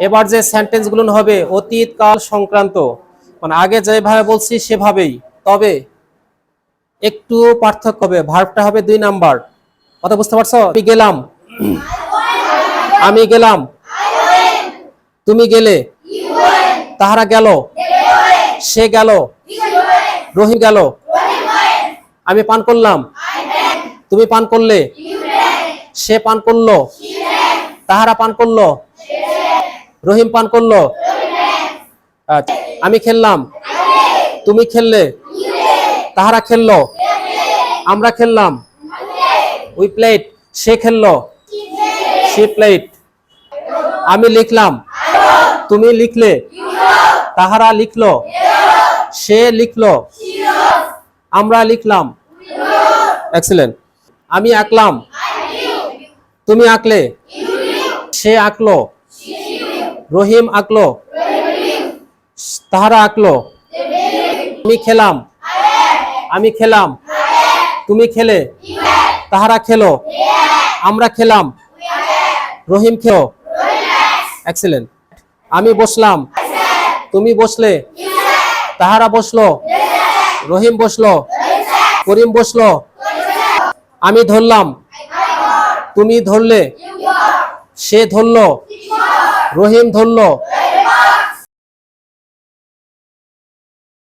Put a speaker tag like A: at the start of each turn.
A: এবার যে সেন্টেন্সগুলো হবে, অতীত, কাল, সংক্রান্ত মানে আগে যেভাবে বলছি সেভাবেই। তবে একটু পার্থক্য হবে ভার্বটা হবে দুই নাম্বার। কথা বুঝতে পারছ? আমি গেলাম। আমি গেলাম। তুমি গেলে। তাহারা গেল। সে গেল। রহিম গেল। আমি পান করলাম। তুমি পান করলে। সে পান করল। তাহারা পান করল। রহিম পান করল? আচ্ছা, আমি খেললাম। তুমি খেললে? তাহারা খেললো? আমরা খেললাম। উই প্লেট সে খেললো। সে প্লেট আমি লিখলাম। তুমি লিখলে? তাহারা লিখলো। সে লিখলো। আমরা লিখলাম। এক্সেলেন্ট আমি আঁকলাম। তুমি আঁকলে? সে আঁকলো। রহিম আঁকলো। তাহারা আঁকলো। আমি খেলাম। আমি খেলাম। তুমি খেলে। তাহারা খেলো। আমরা খেলাম। রহিম খেলো। এক্সেলেন্ট আমি বসলাম। তুমি বসলে। তাহারা বসল। রহিম বসল। করিম বসল। আমি ধরলাম। তুমি ধরলে। সে ধরলো। রহিম ধরলো।